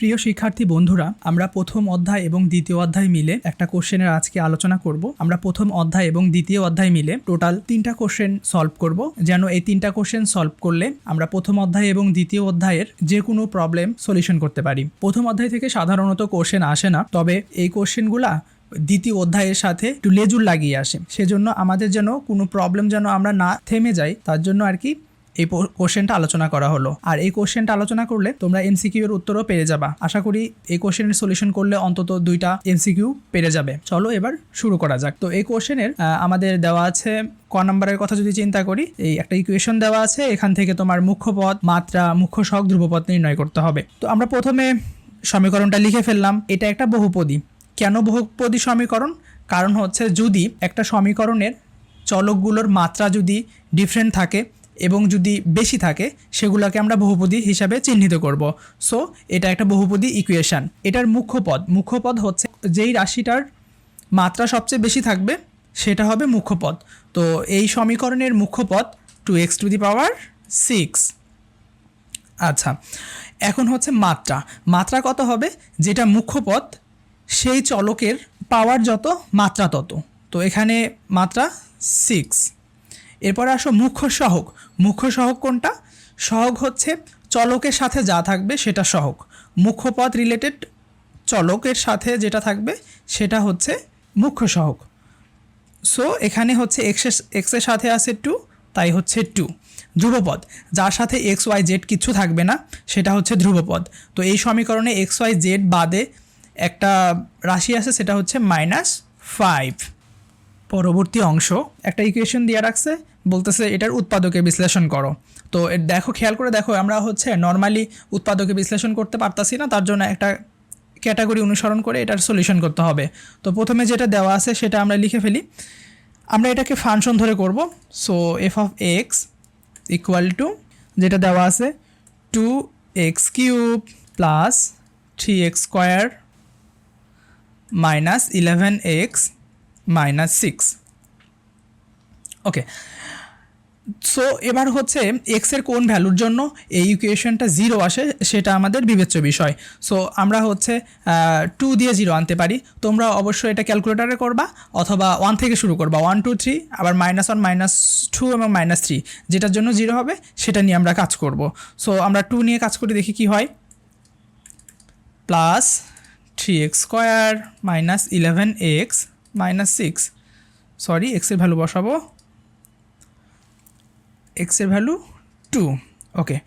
প্রিয় শিক্ষার্থী বন্ধুরা, আমরা প্রথম অধ্যায় এবং দ্বিতীয় অধ্যায় মিলে একটা কোশ্চেনের আজকে আলোচনা করব। আমরা প্রথম অধ্যায় এবং দ্বিতীয় অধ্যায় মিলে টোটাল তিনটা কোশ্চেন সলভ করব। যেন এই তিনটা কোশ্চেন সলভ করলে আমরা প্রথম অধ্যায় এবং দ্বিতীয় অধ্যায়ের যে কোনো প্রবলেম সলিউশন করতে পারি। প্রথম অধ্যায় থেকে সাধারণত কোশ্চেন আসে না, তবে এই কোশ্চেনগুলা দ্বিতীয় অধ্যায়ের সাথে একটু লেজুর লাগিয়ে আসে। সেজন্য আমাদের যেন কোনো প্রবলেম যেন আমরা না থেমে যাই, তার জন্য আর কি এই কোশ্চেনটা আলোচনা করা হলো। আর এই কোশ্চেনটা আলোচনা করলে তোমরা এমসিকিউ এর উত্তরও পেয়ে যাবা। আশা করি এই কোশ্চেনের সলিউশন করলে অন্তত দুইটা এমসিকিউ পেরে যাবে। চলো এবার শুরু করা যাক। তো এই কোশ্চেনের আমাদের দেওয়া আছে ক নাম্বারের কথা যদি চিন্তা করি, এই একটা ইকুয়েশন দেওয়া আছে। এখান থেকে তোমার মুখ্য পদ, মাত্রা, মুখ্য শক ধ্রুবপদ নির্ণয় করতে হবে। তো আমরা প্রথমে সমীকরণটা লিখে ফেললাম। এটা একটা বহুপদী। কেন বহুপদী সমীকরণ? কারণ হচ্ছে যদি একটা সমীকরণের চলকগুলোর মাত্রা যদি ডিফারেন্ট থাকে এবং যদি বেশি থাকে, সেগুলোকে আমরা বহুপদী হিসাবে চিহ্নিত করব। সো এটা একটা বহুপদী ইকুয়েশন এটার মুখ্য পদ। মুখ্য পদ হচ্ছে যেই রাশিটার মাত্রা সবচেয়ে বেশি থাকবে, সেটা হবে মুখ্য পদ। তো এই সমীকরণের মুখ্য পদ two x to the power six আচ্ছা এখন হচ্ছে মাত্রা। মাত্রা কত হবে? যেটা মুখ্য পদ, সেই চলকের পাওয়ার যত, মাত্রা তত। তো এখানে মাত্রা সিক্স এরপরে আসো মুখ্য সহক। মুখ্য সহক কোনটা? সহক হচ্ছে চলকের সাথে যা থাকবে সেটা সহক। মুখ্য পদ রিলেটেড চলকের সাথে যেটা থাকবে সেটা হচ্ছে মুখ্য সহক। সো এখানে হচ্ছে এক্সের এক্সের সাথে আছে টু তাই হচ্ছে টু ধ্রুবপদ যার সাথে এক্স ওয়াই জেড কিছু থাকবে না, সেটা হচ্ছে ধ্রুবপদ তো এই সমীকরণে এক্স ওয়াই জেড বাদে একটা রাশি আছে, সেটা হচ্ছে মাইনাস ফাইভ পরবর্তী অংশ একটা ইকুয়েশন দিয়ে রাখছে, বলতেছে এটার উৎপাদকে বিশ্লেষণ করো। তো দেখো, খেয়াল করে দেখো, আমরা হচ্ছে নর্মালি উৎপাদকে বিশ্লেষণ করতে পারতাছি না, তার জন্য একটা ক্যাটাগরি অনুসরণ করে এটার সলিউশন করতে হবে। তো প্রথমে যেটা দেওয়া আছে, সেটা আমরা লিখে ফেলি। আমরা এটাকে ফাংশন ধরে করব। So f of x equal to যেটা দেওয়া আছে two x cube plus three x square minus eleven x minus six okay so এবার হচ্ছে এক্সের কোন ভ্যালুর জন্য এই ইকুয়েশনটা জিরো আসে সেটা আমাদের বিবেচ্য বিষয়। সো আমরা হচ্ছে টু দিয়ে জিরো আনতে পারি। তোমরা অবশ্যই এটা ক্যালকুলেটারে করবা অথবা ওয়ান থেকে শুরু করবা। ওয়ান টু থ্রি আবার মাইনাস ওয়ান মাইনাস টু এবং মাইনাস থ্রি যেটার জন্য জিরো হবে, সেটা নিয়ে আমরা কাজ করব। সো আমরা টু নিয়ে কাজ করে দেখি কি হয়। Plus three x square minus eleven x minus six sorry এক্সের ভ্যালু বসাবো। এক্সের ভ্যালু টু ওকে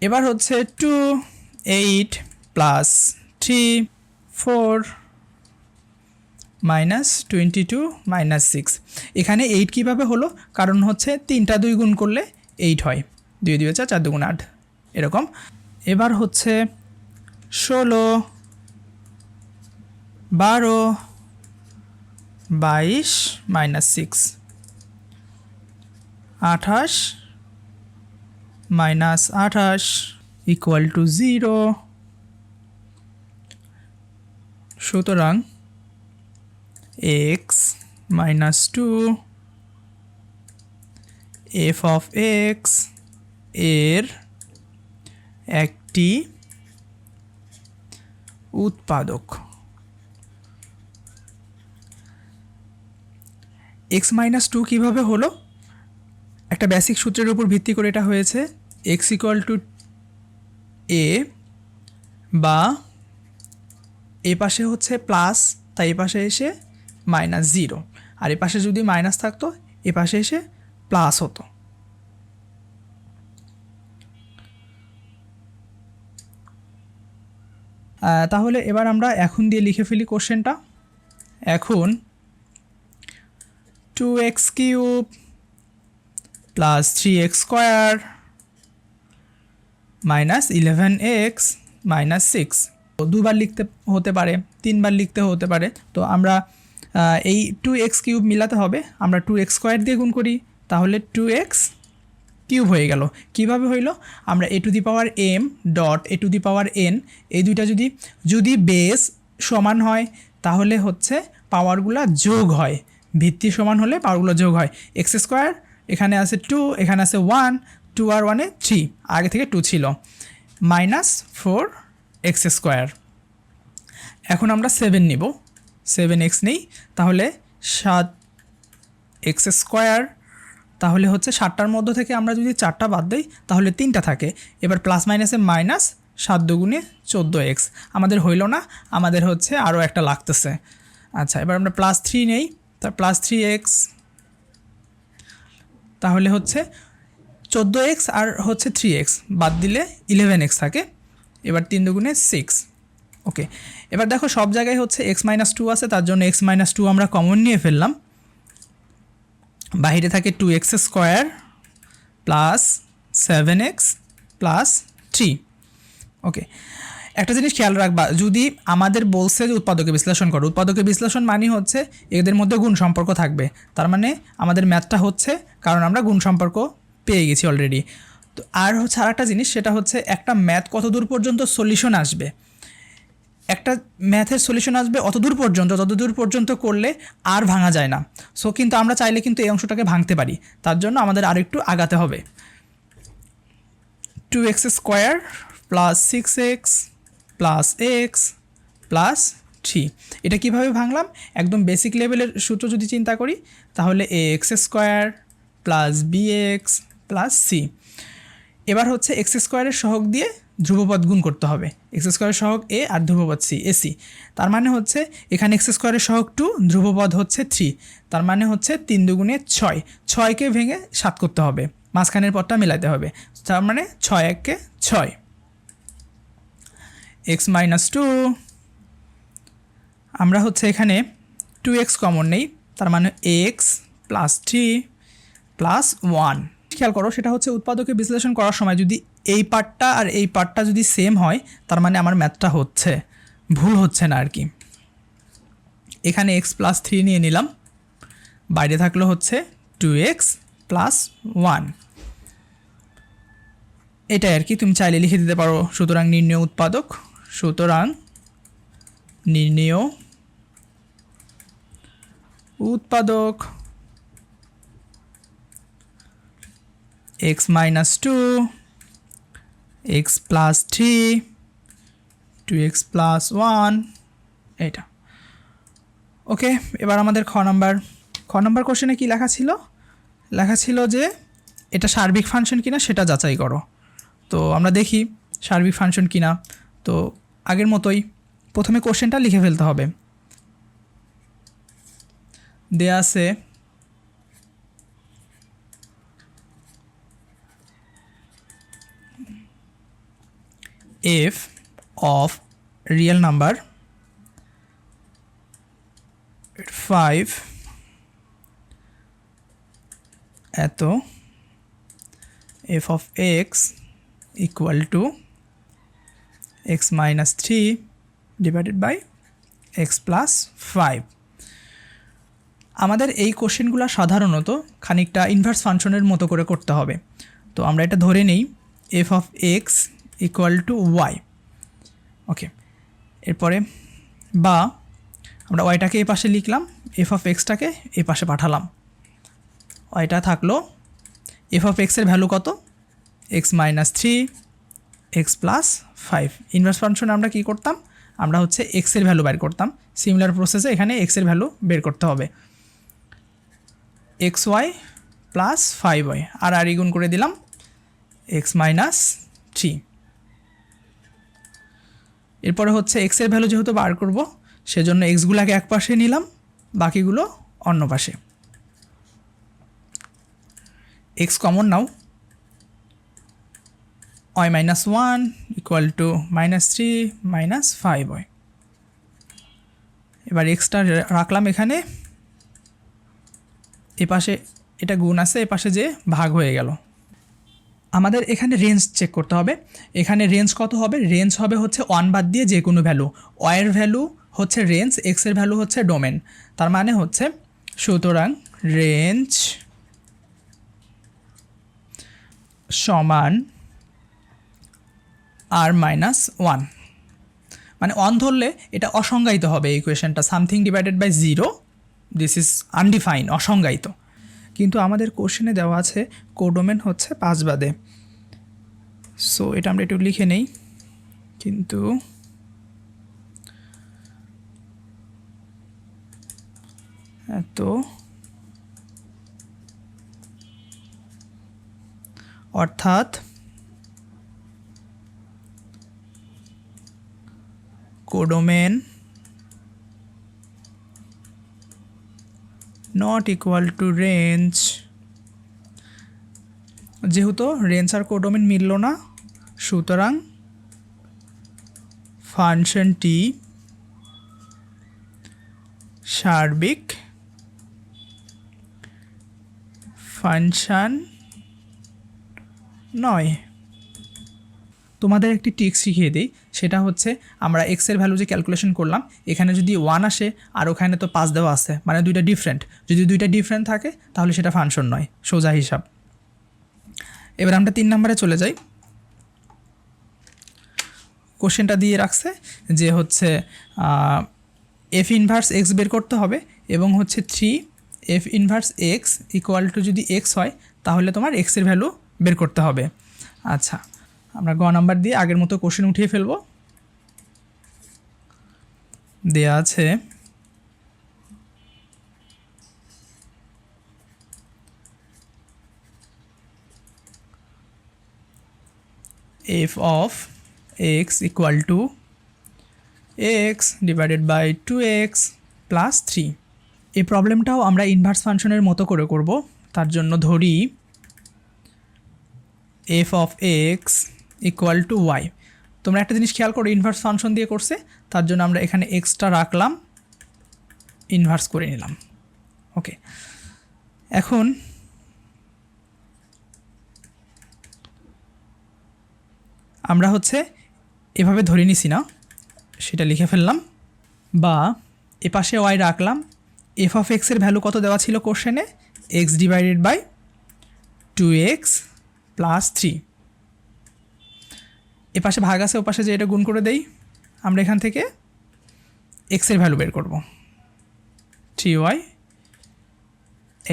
এবার হচ্ছে two eight plus three four minus twenty two minus six এখানে এইট কীভাবে হলো? কারণ হচ্ছে তিনটা দুই গুণ করলে এইট হয়। দুই দুই চার চার দুগুণ আট। এরকম। এবার হচ্ছে ষোলো, বারো বাইশ মাইনাস সিক্স। আঠাশ মাইনাস আঠাশ ইকুয়াল টু জিরো। সুতরাং x minus two, f of এক্সের একটি উৎপাদক। এক্স মাইনাস টু কীভাবে হলো? একটা বেসিক সূত্রের উপর ভিত্তি করে এটা হয়েছে। এক্স ইকুয়াল টু এ বা এ পাশে হচ্ছে প্লাস তাই এ পাশে এসে মাইনাস জিরো আর এ পাশে যদি মাইনাস থাকতো, এ পাশে এসে প্লাস হতো। তাহলে এবার আমরা এখন দিয়ে লিখে ফেলি কোশ্চেনটা এখন two x cube plus three x square minus eleven x minus six দুবার লিখতে হতে পারে, তিনবার লিখতে হতে পারে। তো আমরা এই টু এক্স কিউব মিলাতে হবে। আমরা টু এক্স স্কোয়ার দিয়ে গুণ করি। তাহলে টু এক্স কিউব হয়ে গেল। কীভাবে হইল? আমরা a to the power m dot a to the power n এই দুইটা যদি যদি বেস সমান হয়, তাহলে হচ্ছে পাওয়ারগুলো যোগ হয়। ভিত্তি সমান হলে পাওয়ারগুলো যোগ হয়। এক্স স্কোয়ার এখানে আছে টু এখানে আছে ওয়ান টু আর ওয়ানে থ্রি আগে থেকে টু ছিল। Minus four x square. এখন আমরা সেভেন নিব। সেভেন এক্স নেই। তাহলে সাত এক্স স্কোয়ার। তাহলে হচ্ছে সাতটার মধ্য থেকে আমরা যদি চারটা বাদ দিই, তাহলে তিনটা থাকে। এবার প্লাস মাইনাসে মাইনাস সাত দুগুণে চোদ্দ এক্স। আমাদের হইল না। আমাদের হচ্ছে আরও একটা লাগতেছে। আচ্ছা এবার আমরা প্লাস থ্রি নেই। তা প্লাস থ্রি এক্স তাহলে হচ্ছে চোদ্দ এক্স আর হচ্ছে থ্রি এক্স বাদ দিলে ইলেভেন এক্স থাকে। এবার তিন দুগুণে সিক্স ওকে এবার দেখো সব জায়গায় হচ্ছে এক্স মাইনাস টু আছে, তার জন্য এক্স মাইনাস টু আমরা কমন নিয়ে ফেললাম। বাইরে থাকে two x square plus seven x plus three okay একটা জিনিস খেয়াল রাখবা, যদি আমাদের বলছে যে উৎপাদকে বিশ্লেষণ করো, উৎপাদকে বিশ্লেষণ মানে হচ্ছে এদের মধ্যে গুণ সম্পর্ক থাকবে। তার মানে আমাদের ম্যাথটা হচ্ছে, কারণ আমরা গুণ সম্পর্ক পেয়ে গেছি অলরেডি তো আর হচ্ছে আর একটা জিনিস, সেটা হচ্ছে একটা ম্যাথ কত দূর পর্যন্ত সলিউশন আসবে? একটা ম্যাথের সলিউশন আসবে অত দূর পর্যন্ত তত দূর পর্যন্ত করলে আর ভাঙা যায় না। সো কিন্তু আমরা চাইলে কিন্তু এই অংশটাকে ভাঙতে পারি। তার জন্য আমাদের আর একটু আগাতে হবে। Two x square plus six x plus x plus three এটা কীভাবে ভাঙলাম? একদম বেসিক লেভেলের সূত্র যদি চিন্তা করি, তাহলে a x square plus b x plus c এবার হচ্ছে এক্স স্কোয়ারের সহগ দিয়ে ধ্রুবপদ গুণ করতে হবে। এক্স স্কোয়ারের সহগ এ আর ধ্রুবপদ সি এসি তার মানে হচ্ছে এখানে এক্স স্কোয়ারের সহগ টু ধ্রুবপদ হচ্ছে থ্রি তার মানে হচ্ছে তিন দুগুণে ছয়। ছয়কে ভেঙে সাত করতে হবে। মাঝখানের পদটা মেলাতে হবে। তার মানে ছয় এককে ছয়। এক্স মাইনাস টু আমরা হচ্ছে এখানে টু এক্স কমন নেই, তার মানে x plus three plus one খেয়াল করো, সেটা হচ্ছে উৎপাদকে বিশ্লেষণ করার সময় যদি এই পার্টটা আর এই পার্টটা যদি সেম হয়, তার মানে আমার ম্যাথটা হচ্ছে, ভুল হচ্ছে না আর কি। এখানে এক্স প্লাস থ্রি নিয়ে নিলাম, বাইরে থাকল হচ্ছে টু এক্স প্লাস ওয়ান এটাই আর কি, তুমি চাইলে লিখে দিতে পারো, সুতরাং নির্ণয় উৎপাদক। সুতরাং নির্ণয়। উৎপাদক minus two, x plus three, two x plus one এটা ওকে, এবার আমাদের খ নাম্বার। খ নাম্বার কোশ্চেনে কী লেখা ছিল? লেখা ছিল যে এটা সার্বিক ফাংশন কিনা সেটা যাচাই করো। তো আমরা দেখি সার্বিক ফাংশন কিনা। তো আগের মতোই প্রথমে কোশ্চেনটা লিখে ফেলতে হবে। দেয়া আছে f of real number 5 এত, f of x equal to x minus 3 divided by x plus 5 আমাদের এই কোশ্চেনগুলো সাধারণত খানিকটা ইনভার্স ফাংশনের মতো করে করতে হবে। তো আমরা এটা ধরে নেই f of x equal to y okay এরপরে বা আমরা ওয়াইটাকে এ পাশে লিখলাম এফ অফ এক্সটাকে এ পাশে পাঠালাম। ওয়াইটা থাকল এফ অফ এক্সের ভ্যালু কত? X minus three x plus five inverse ফাংশনে আমরা কী করতাম? আমরা হচ্ছে এক্সের ভ্যালু বের করতাম। সিমিলার প্রসেসে এখানে এক্সের ভ্যালু বের করতে হবে। X y plus five y আর আর গুণ করে দিলাম এক্স মাইনাস থ্রি এরপরে হচ্ছে এক্সের ভ্যালু যেহেতু বার করব, সেজন্য এক্সগুলোকে এক পাশে নিলাম, বাকিগুলো অন্য পাশে। X common now y minus one equal to minus three minus five y. এবার এক্সটা রাখলাম এখানে। এপাশে এটা গুণ আছে এপাশে যে ভাগ হয়ে গেল। আমাদের এখানে রেঞ্জ চেক করতে হবে। এখানে রেঞ্জ কত হবে? রেঞ্জ হবে হচ্ছে ওয়ান বাদ দিয়ে যে কোনো ভ্যালু ওয়ের ভ্যালু হচ্ছে রেঞ্জ এক্সের ভ্যালু হচ্ছে ডোমেন তার মানে হচ্ছে সুতরাং রেঞ্জ সমান আর মাইনাস ওয়ান মানে ওয়ান ধরলে এটা অসংজ্ঞায়িত হবে এই something divided by zero this is undefined অসংজ্ঞায়িত। কিন্তু আমাদের কোশ্চেনে দেওয়া আছে কোডোমেন হচ্ছে পাঁচ বাদে। সো এটা আমরা একটু লিখে নেই, কিন্তু এত অর্থাৎ codomain not equal to range যেহেতু রেঞ্জ আর কোডোমেন মিলল না, সুতরাং ফাংশনটি সার্বিক ফাংশন নয়। তোমাদের একটি টিক্স শিখিয়ে দিই। সেটা হচ্ছে, আমরা এক্সের ভ্যালু যে ক্যালকুলেশন করলাম, এখানে যদি ওয়ান আসে, আর ওখানে তো পাঁচ দেওয়া আছে মানে দুইটা ডিফারেন্ট যদি দুইটা ডিফারেন্ট থাকে, তাহলে সেটা ফাংশন নয়, সোজা হিসাব। এবার আমরা তিন নম্বরে চলে যাই। কোশ্চেনটা দিয়ে রাখছে যে হচ্ছে এফ ইনভার্স এক্স বের করতে হবে, এবং হচ্ছে three f inverse x equal to যদি এক্স হয়, তাহলে তোমার এক্সের ভ্যালু বের করতে হবে। আচ্ছা। আমরা গ নাম্বার দিয়ে আগের মতো কোশ্চেন উঠিয়ে ফেলব। দেয়া আছে, f of x equal to x divided by 2x plus 3 এই প্রবলেমটাও আমরা ইনভার্স ফাংশনের মতো করে করব। তার জন্য ধরি f of x equal to y তোমরা একটা জিনিস খেয়াল করো ইনভার্স ফাংশন দিয়ে করছে, তার জন্য আমরা এখানে এক্সটা রাখলাম ইনভার্স করে নিলাম। ওকে এখন আমরা হচ্ছে এভাবে ধরে নিছি না, সেটা লিখে ফেললাম, বা এপাশে ওয়াই রাখলাম এফ অফ এক্সের ভ্যালু কত দেওয়া ছিল কোশ্চেনে x divided by two x plus three এপাশে ভাগ আছে, ওপাশে যে এটা গুণ করে দেই, আমরা এখান থেকে এক্সের ভ্যালু বের করব। থ্রি ওয়াই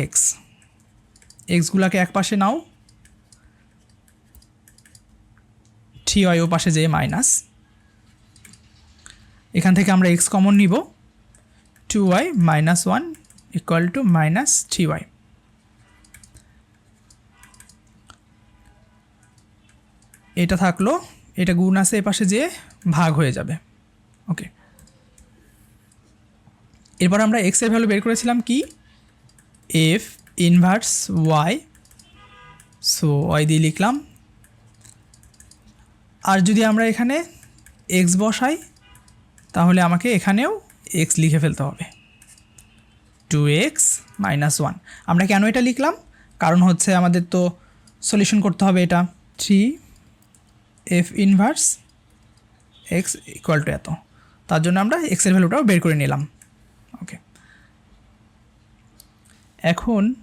এক্স এক্সগুলাকে এক পাশে নাও। থ্রি ওয়াই ও পাশে যে মাইনাস এখান থেকে আমরা এক্স কমন নিব। Two y minus one equal to minus three y এটা থাকল এটা গুণ আছে এপাশে যে ভাগ হয়ে যাবে। ওকে এরপর আমরা এক্সের ভ্যালু বের করেছিলাম কি? F inverse y so y দিয়ে লিখলাম। আর যদি আমরা এখানে এক্স বসাই, তাহলে আমাকে এখানেও এক্স লিখে ফেলতে হবে। টু এক্স মাইনাস ওয়ান আমরা কেন এটা লিখলাম? কারণ হচ্ছে আমাদের তো সলিউশন করতে হবে এটা। Three f inverse x equal to এত। তার জন্য আমরা এক্সের ভ্যালুটাও বের করে নিলাম। ওকে এখন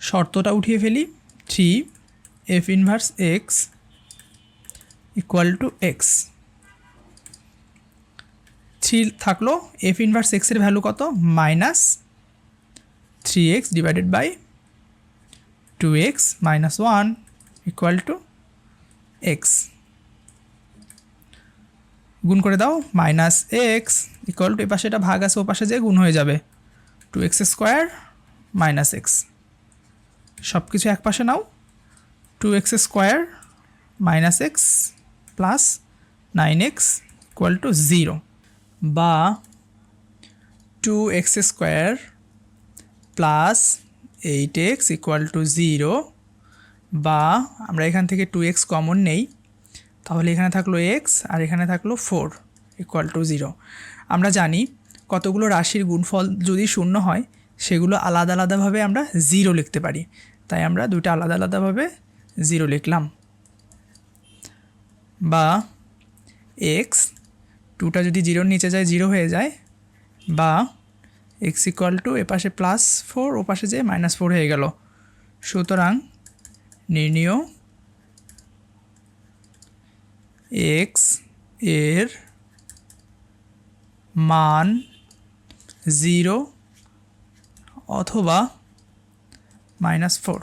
শর্তটা উঠিয়ে ফেলি। Three f inverse x equal to x three থাকল এফ ইনভার্স এক্সের ভ্যালু কত? Minus three x divided by two x minus one equal to x গুণ করে দাও মাইনাস এক্স ইকুয়াল টু এ পাশে এটা ভাগ আছে, ও পাশে যে গুণ হয়ে যাবে। Two x square minus x সব কিছু এক পাশে নাও two x square minus x plus nine x equal to zero বা two x square plus eight x equal to zero বা আমরা এখান থেকে টু এক্স কমন নেই, তাহলে এখানে থাকল এক্স আর এখানে থাকল ফোর ইকুয়াল টু জিরো আমরা জানি কতগুলো রাশির গুণফল যদি শূন্য হয়, সেগুলো আলাদা আলাদাভাবে আমরা জিরো লিখতে পারি। তাই আমরা দুটো আলাদা আলাদাভাবে জিরো লিখলাম। বা এক্স টুটা যদি জিরোর নিচে যায় জিরো হয়ে যায়, বা এক্স ইকুয়াল টু এপাশে প্লাস ফোর ও পাশে যে মাইনাস ফোর হয়ে গেল। সুতরাং নির্ণীয় এক্সের মান জিরো অথবা মাইনাস ফোর